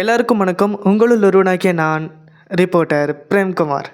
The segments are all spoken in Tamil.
எல்லாருக்கும் வணக்கம். உங்களுள் ஒருவனாகிய நான் ரிப்போர்ட்டர் பிரேம்குமார்.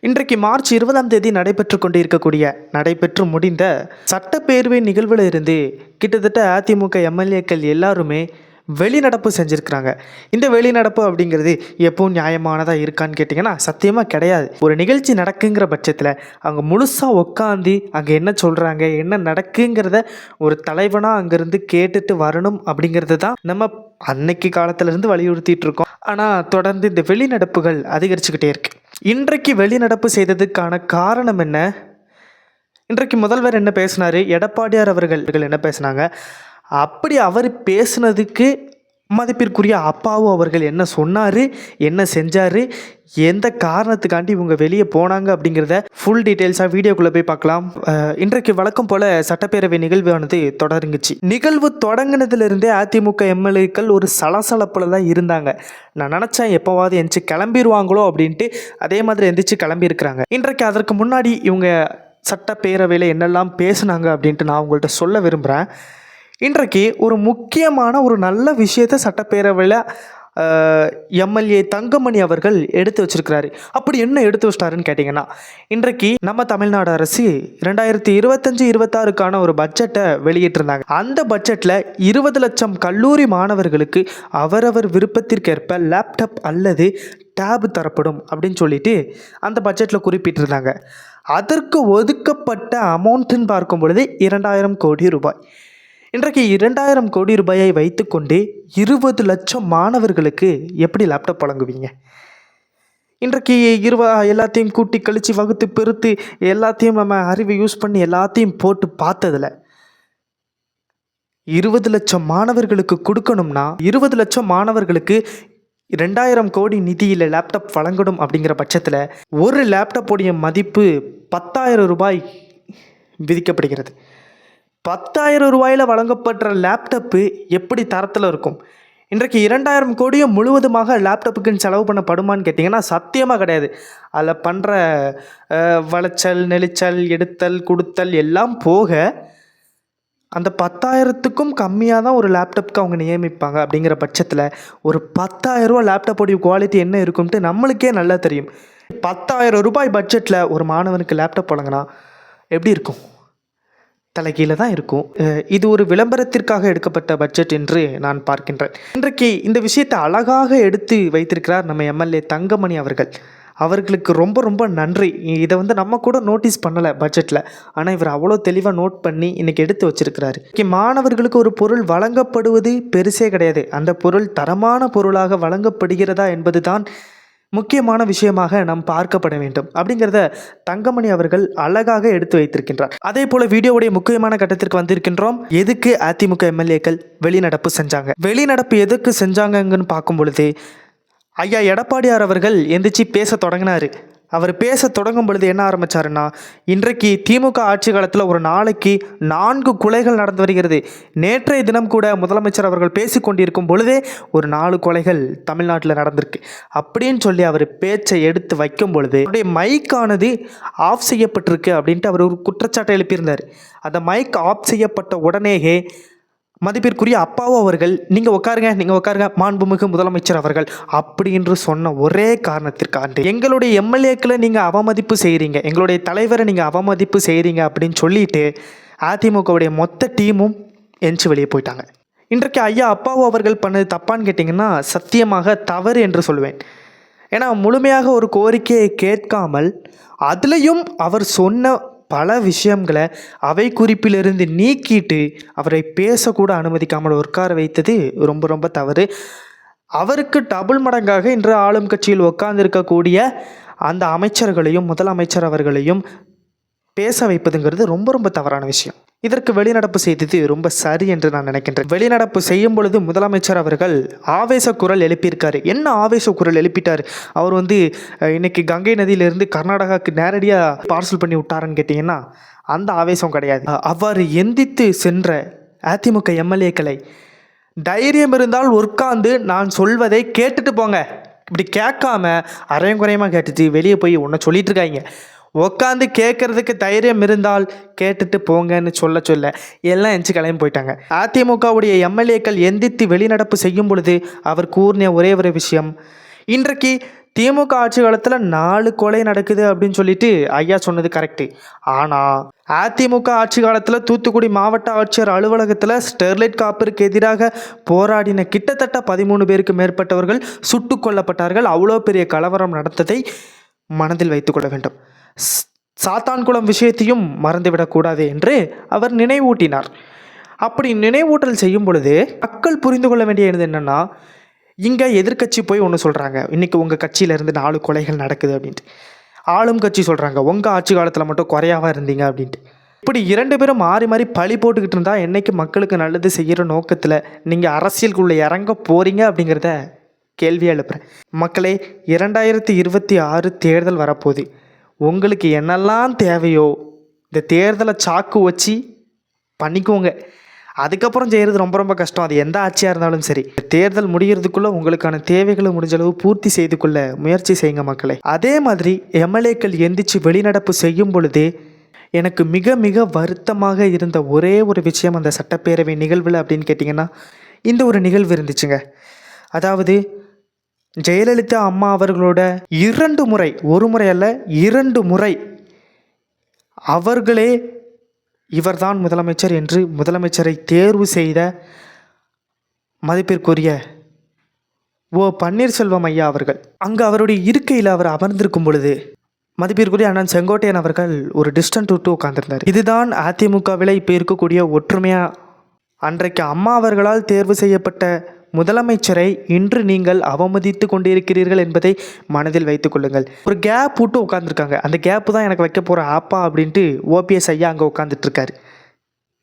இன்றைக்கு மார்ச் இருபதாம் தேதி நடைபெற்று கொண்டிருக்கக்கூடிய நடைபெற்று முடிந்த சட்டப்பேரவை நிகழ்வில் இருந்து கிட்டத்தட்ட அதிமுக எம்எல்ஏக்கள் எல்லாருமே வெளிநடப்பு செஞ்சுருக்கிறாங்க. இந்த வெளிநடப்பு அப்படிங்கிறது எப்பவும் நியாயமானதாக இருக்கான்னு கேட்டிங்கன்னா சத்தியமாக கிடையாது. ஒரு நிகழ்ச்சி நடக்குங்கிற பட்சத்தில் அவங்க முழுசாக உட்காந்து அங்கே என்ன சொல்கிறாங்க என்ன நடக்குங்கிறத ஒரு தலைவனாக அங்கேருந்து கேட்டுட்டு வரணும் அப்படிங்கிறது தான் நம்ம அன்னைக்கு காலத்திலேருந்து வலியுறுத்திட்டு இருக்கோம். ஆனால் தொடர்ந்து இந்த வெளிநடப்புகள் அதிகரிச்சுக்கிட்டே இருக்கு. இன்றைக்கு வெளிநடப்பு செய்ததுக்கான காரணம் என்ன? இன்றைக்கு முதல்வர் என்ன பேசினார்? எடப்பாடியார் அவர்கள் என்ன பேசினாங்க? அப்படி அவர் பேசுனதுக்கு மதிப்பிற்குரிய அப்பாவு அவர்கள் என்ன சொன்னார் என்ன செஞ்சார் எந்த காரணத்துக்காண்டி இவங்க வெளியே போனாங்க அப்படிங்கிறத ஃபுல் டீட்டெயில்ஸாக வீடியோக்குள்ளே போய் பார்க்கலாம். இன்றைக்கு வழக்கம் போல் சட்டப்பேரவை நிகழ்வானது தொடருங்குச்சு நிகழ்வு தொடங்கினதுலேருந்தே அதிமுக எம்எல்ஏக்கள் ஒரு சலசலப்பில் தான் இருந்தாங்க. நான் நினச்சேன் எப்போவாவது எந்திச்சு கிளம்பிடுவாங்களோ அப்படின்ட்டு அதே மாதிரி எந்திரிச்சு கிளம்பியிருக்கிறாங்க. இன்றைக்கு அதற்கு முன்னாடி இவங்க சட்டப்பேரவையில் என்னெல்லாம் பேசுனாங்க அப்படின்ட்டு நான் உங்கள்கிட்ட சொல்ல விரும்புகிறேன் இன்றைக்கு ஒரு முக்கியமான ஒரு நல்ல விஷயத்தை சட்டப்பேரவையில் எம்எல்ஏ தங்கமணி அவர்கள் எடுத்து வச்சிருக்கிறாரு. அப்படி என்ன எடுத்து வச்சிட்டாருன்னு கேட்டிங்கன்னா இன்றைக்கு நம்ம தமிழ்நாடு அரசு ரெண்டாயிரத்தி இருபத்தஞ்சு இருபத்தாறுக்கான ஒரு பட்ஜெட்டை வெளியிட்டிருந்தாங்க. அந்த பட்ஜெட்டில் இருபது லட்சம் கல்லூரி மாணவர்களுக்கு அவரவர் விருப்பத்திற்கேற்ப லேப்டாப் அல்லது டேப் தரப்படும் அப்படின்னு சொல்லிட்டு அந்த பட்ஜெட்டில் குறிப்பிட்டிருந்தாங்க. அதற்கு ஒதுக்கப்பட்ட அமௌண்ட்டுன்னு பார்க்கும் பொழுது இரண்டாயிரம் கோடி ரூபாய். இன்றைக்கு இரண்டாயிரம் கோடி ரூபாயை வைத்துக்கொண்டு இருபது லட்சம் மாணவர்களுக்கு எப்படி லேப்டாப் வழங்குவீங்க? இன்றைக்கு இருவா எல்லாத்தையும் கூட்டி கழித்து வகுத்து பெருத்து எல்லாத்தையும் நம்ம அறிவை யூஸ் பண்ணி எல்லாத்தையும் போட்டு பார்த்ததில் இருபது லட்சம் மாணவர்களுக்கு கொடுக்கணும்னா இருபது லட்சம் மாணவர்களுக்கு ரெண்டாயிரம் கோடி நிதியில் லேப்டாப் வழங்கணும் அப்படிங்கிற பட்சத்தில் ஒரு லேப்டாப்போடைய மதிப்பு பத்தாயிரம் ரூபாய் விதிக்கப்படுகிறது. பத்தாயிரம் ரூபாயில் வழங்கப்படுற லேப்டப்பு எப்படி தரத்தில் இருக்கும்? இன்றைக்கு இரண்டாயிரம் கோடியும் முழுவதுமாக லேப்டாப்புக்குன்னு செலவு பண்ணப்படுமான்னு கேட்டிங்கன்னா சத்தியமாக கிடையாது. அதில் பண்ணுற வளைச்சல் நெளிச்சல் எடுத்தல் கொடுத்தல் எல்லாம் போக அந்த பத்தாயிரத்துக்கும் கம்மியாக தான் ஒரு லேப்டாப்க்கு அவங்க நியமிப்பாங்க அப்படிங்கிற பட்சத்தில் ஒரு பத்தாயிரரூபா லேப்டாப்போடைய குவாலிட்டி என்ன இருக்கும்ட்டு நம்மளுக்கே நல்லா தெரியும். பத்தாயிரம் ரூபாய் பட்ஜெட்டில் ஒரு மாணவனுக்கு லேப்டாப் வழங்கினா எப்படி இருக்கும்? தலைகீழ தான் இருக்கும். இது ஒரு விளம்பரத்திற்காக எடுக்கப்பட்ட பட்ஜெட் என்று நான் பார்க்கின்றேன். இன்றைக்கு இந்த விஷயத்தை அழகாக எடுத்து வைத்திருக்கிறார் நம்ம எம்எல்ஏ தங்கமணி அவர்கள். அவர்களுக்கு ரொம்ப ரொம்ப நன்றி. இதை வந்து நம்ம கூட நோட்டீஸ் பண்ணலை பட்ஜெட்டில் ஆனால் இவர் அவ்வளோ தெளிவாக நோட் பண்ணி இன்னைக்கு எடுத்து வச்சிருக்கிறாரு. மாணவர்களுக்கு ஒரு பொருள் வழங்கப்படுவது பெருசே கிடையாது. அந்த பொருள் தரமான பொருளாக வழங்கப்படுகிறதா என்பது தான் முக்கியமான விஷயமாக நாம் பார்க்கப்பட வேண்டும். அப்படிங்கிறத தங்கமணி அவர்கள் அழகாக எடுத்து வைத்திருக்கின்றார். அதே போல வீடியோவுடைய முக்கியமான கட்டத்திற்கு வந்திருக்கின்றோம். எதுக்கு அதிமுக எம்எல்ஏக்கள் வெளிநடப்பு செஞ்சாங்க? வெளிநடப்பு எதுக்கு செஞ்சாங்கன்னு பார்க்கும் பொழுது ஐயா எடப்பாடியார் அவர்கள் எந்திரிச்சு பேச தொடங்கினாரு. அவர் பேச தொடங்கும் பொழுது என்ன ஆரம்பிச்சாருன்னா இன்றைக்கு திமுக ஆட்சி காலத்தில் ஒரு நாளைக்கு நான்கு கொலைகள் நடந்து வருகிறது. நேற்றைய தினம் கூட முதலமைச்சர் அவர்கள் பேசி கொண்டிருக்கும் பொழுதே ஒரு நாலு கொலைகள் தமிழ்நாட்டில் நடந்திருக்கு. அப்படின்னு சொல்லி அவர் பேச்சை எடுத்து வைக்கும் பொழுது அவருடைய மைக்கானது ஆஃப் செய்யப்பட்டிருக்கு அப்படின்ட்டு அவர் ஒரு குற்றச்சாட்டை எழுப்பியிருந்தார். அந்த மைக் ஆஃப் செய்யப்பட்ட உடனேயே மதிப்பிற்குரிய அப்பாவு அவர்கள் நீங்கள் உட்காருங்க நீங்கள் உட்காருங்க மாண்புமிகு முதலமைச்சர் அவர்கள். அப்படி என்று சொன்ன ஒரே காரணத்திற்காண்டு எங்களுடைய எம்எல்ஏக்களை நீங்கள் அவமதிப்பு செய்கிறீங்க எங்களுடைய தலைவரை நீங்கள் அவமதிப்பு செய்கிறீங்க அப்படின்னு சொல்லிட்டு அதிமுகவுடைய மொத்த டீமும் எஞ்சி வெளியே போயிட்டாங்க. இன்றைக்கு ஐயா அப்பாவு அவர்கள் பண்ணது தப்பான்னு கேட்டிங்கன்னா சத்தியமாக தவறு என்று சொல்லுவேன். ஏன்னா முழுமையாக ஒரு கோரிக்கையை கேட்காமல் அதுலேயும் அவர் சொன்ன பல விஷயங்களை அவை குறிப்பிலிருந்து நீக்கிட்டு அவரை பேசக்கூட அனுமதிக்காமல் உட்கார வைத்தது ரொம்ப ரொம்ப தவறு. அவருக்கு டபுள் மடங்காக இன்று ஆளும் கட்சியில் உட்கார்ந்திருக்கக்கூடிய அந்த அமைச்சர்களையும் முதலமைச்சர் அவர்களையும் பேச வைப்பதுங்கிறது ரொம்ப ரொம்ப தவறான விஷயம். இதற்கு வெளிநடப்பு செய்தது ரொம்ப சரி என்று நான் நினைக்கின்றேன். வெளிநடப்பு செய்யும் பொழுது முதலமைச்சர் அவர்கள் ஆவேச குரல் எழுப்பியிருக்காரு. என்ன ஆவேச குரல் எழுப்பிட்டார்? அவர் வந்து இன்னைக்கு கங்கை நதியிலிருந்து கர்நாடகாவுக்கு நேரடியாக பார்சல் பண்ணி விட்டாருன்னு கேட்டிங்கன்னா அந்த ஆவேசம் கிடையாது. அவ்வாறு எந்தித்து சென்ற அதிமுக எம்எல்ஏக்களை தைரியம் இருந்தால் உட்கார்ந்து நான் சொல்வதை கேட்டுட்டு போங்க. இப்படி கேட்காம அரையும் குறையமாக கேட்டுச்சு வெளியே போய் உன்னை சொல்லிட்டு இருக்காங்க. உட்காந்து கேட்கறதுக்கு தைரியம் இருந்தால் கேட்டுட்டு போங்கன்னு சொல்ல சொல்ல எல்லாம் எஞ்சி கிளம்பி போயிட்டாங்க. அதிமுகவுடைய எம்எல்ஏக்கள் எந்தித்து வெளிநடப்பு செய்யும் பொழுது அவர் கூறின ஒரே ஒரு விஷயம். இன்றைக்கு திமுக ஆட்சி காலத்தில் நாலு கொலை நடக்குது அப்படின்னு சொல்லிட்டு ஐயா சொன்னது கரெக்டு ஆனால் அதிமுக ஆட்சி காலத்தில் தூத்துக்குடி மாவட்ட ஆட்சியர் அலுவலகத்தில் ஸ்டெர்லைட் காப்பிற்கு எதிராக போராடின கிட்டத்தட்ட பதிமூணு பேருக்கு மேற்பட்டவர்கள் சுட்டுக் கொல்லப்பட்டார்கள். அவ்வளோ பெரிய கலவரம் நடந்ததை மனதில் வைத்துக்கொள்ள வேண்டும். சாத்தான்குளம் விஷயத்தையும் மறந்துவிடக்கூடாது என்று அவர் நினைவூட்டினார். அப்படி நினைவூட்டல் செய்யும் பொழுது மக்கள் புரிந்து கொள்ள வேண்டியது என்னென்னா இங்கே எதிர்க்கட்சி போய் ஒன்று சொல்கிறாங்க இன்றைக்கி உங்கள் கட்சியிலேருந்து நாலு கொலைகள் நடக்குது அப்படின்ட்டு. ஆளும் கட்சி சொல்கிறாங்க உங்கள் ஆட்சி காலத்தில் மட்டும் குறையாவாக இருந்தீங்க அப்படின்ட்டு. இப்படி இரண்டு பேரும் மாறி மாறி பழி போட்டுக்கிட்டு இருந்தால் என்றைக்கு மக்களுக்கு நல்லது செய்கிற நோக்கத்தில் நீங்கள் அரசியலுக்குள்ளே இறங்க போகிறீங்க அப்படிங்கிறத கேள்வியாக எழுப்புகிறேன் மக்களே இரண்டாயிரத்தி இருபத்தி ஆறு தேர்தல் வரப்போகுது. உங்களுக்கு என்னெல்லாம் தேவையோ இந்த தேர்தலை சாக்கு வச்சு பண்ணிக்கோங்க. அதுக்கப்புறம் செய்கிறது ரொம்ப ரொம்ப கஷ்டம். அது எந்த ஆட்சியாக இருந்தாலும் சரி. தேர்தல் முடிகிறதுக்குள்ளே உங்களுக்கான தேவைகளை முடிஞ்ச அளவு பூர்த்தி செய்து கொள்ள முயற்சி செய்யுங்க மக்களே. அதே மாதிரி எம்எல்ஏக்கள் எந்திரிச்சு வெளிநடப்பு செய்யும் பொழுதே எனக்கு மிக மிக வருத்தமாக இருந்த ஒரே ஒரு விஷயம் அந்த சட்டப்பேரவை நிகழ்வில் அப்படின்னு கேட்டிங்கன்னா இந்த ஒரு நிகழ்வு இருந்துச்சுங்க. அதாவது ஜெயலலிதா அம்மா அவர்களோட இரண்டு முறை ஒரு முறை அல்ல இரண்டு முறை அவர்களே இவர்தான் முதலமைச்சர் என்று முதலமைச்சரை தேர்வு செய்த மதிப்பிற்குரிய ஓ பன்னீர்செல்வம் ஐயா அவர்கள். அங்கு அவருடைய இருக்கையில் அவர் அமர்ந்திருக்கும் பொழுது மதிப்பிற்குரிய அண்ணன் செங்கோட்டையன் அவர்கள் ஒரு டிஸ்டன்ட் விட்டு உட்கார்ந்திருந்தார். இதுதான் அதிமுகவில் இப்போ இருக்கக்கூடிய ஒற்றுமையாக அன்றைக்கு அம்மா அவர்களால் தேர்வு செய்யப்பட்ட முதலமைச்சரை இன்று நீங்கள் அவமதித்து கொண்டிருக்கிறீர்கள் என்பதை மனதில் வைத்துக் கொள்ளுங்கள். ஒரு கேப் விட்டு உட்காந்துருக்காங்க அந்த கேப்பு தான் எனக்கு வைக்க போகிற ஆப்பா அப்படின்ட்டு ஓபிஎஸ் ஐயா அங்கே உட்காந்துட்டு இருக்காரு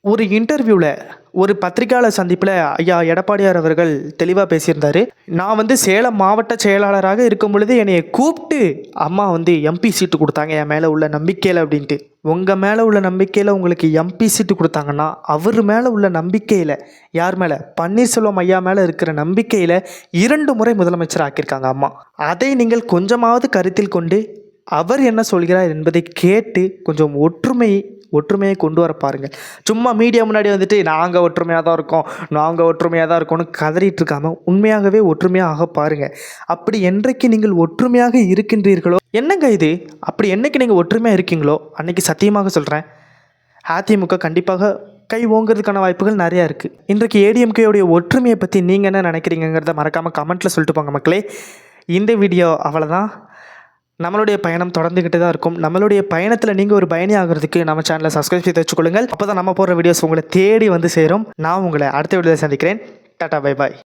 ஒரு இன்டர்வியூவில் ஒரு பத்திரிகையாளர் சந்திப்பில் ஐயா எடப்பாடியார் அவர்கள் தெளிவாக பேசியிருந்தார். நான் வந்து சேலம் மாவட்ட செயலாளராக இருக்கும் பொழுது என்னை கூப்பிட்டு அம்மா வந்து எம்பி சீட்டு கொடுத்தாங்க. என் மேலே உள்ள நம்பிக்கையில் அப்படின்ட்டு. உங்கள் மேலே உள்ள நம்பிக்கையில் உங்களுக்கு எம்பி சீட்டு கொடுத்தாங்கன்னா அவர் மேலே உள்ள நம்பிக்கையில் யார் மேலே? பன்னீர்செல்வம் ஐயா மேலே இருக்கிற நம்பிக்கையில் இரண்டு முறை முதலமைச்சர் ஆக்கியிருக்காங்க அம்மா. அதை நீங்கள் கொஞ்சமாவது கருத்தில் கொண்டு அவர் என்ன சொல்கிறார் என்பதை கேட்டு கொஞ்சம் ஒற்றுமை ஒற்றுமையை கொண்டு வர பாருங்கள். சும்மா மீடியா முன்னாடி வந்துட்டு நாங்கள் ஒற்றுமையாக தான் இருக்கோம் நாங்கள் ஒற்றுமையாக தான் இருக்கோம்னு கதறிட்டு இருக்காமல் உண்மையாகவே ஒற்றுமையாக பாருங்கள் அப்படி என்றைக்கு நீங்கள் ஒற்றுமையாக இருக்கின்றீர்களோ? என்னங்க இது? அப்படி என்னைக்கு நீங்கள் ஒற்றுமையாக இருக்கீங்களோ? அன்னைக்கு சத்தியமாக சொல்கிறேன் அதிமுக கண்டிப்பாக கை ஓங்குறதுக்கான வாய்ப்புகள் நிறையா இருக்குது இன்றைக்கு ஏடிஎம்கேயோடைய ஒற்றுமையை பற்றி நீங்கள் என்ன நினைக்கிறீங்கிறத மறக்காமல் கமெண்ட்டில் சொல்லிட்டு போங்க மக்களே. இந்த வீடியோ அவ்வளோதான் நம்மளுடைய பயணம் தொடர்ந்துக்கிட்டு தான் இருக்கும். நம்மளுடைய பயணத்தில் நீங்கள் ஒரு பயணி ஆகிறதுக்கு நம்ம சேனலை சப்ஸ்கிரைப் செய்து வச்சுக்கொள்ளுங்கள். அப்போ தான் நம்ம போடுற வீடியோஸ் உங்களை தேடி வந்து சேரும். நான் உங்களை அடுத்த வீடியோவில் சந்திக்கிறேன். Tata bye bye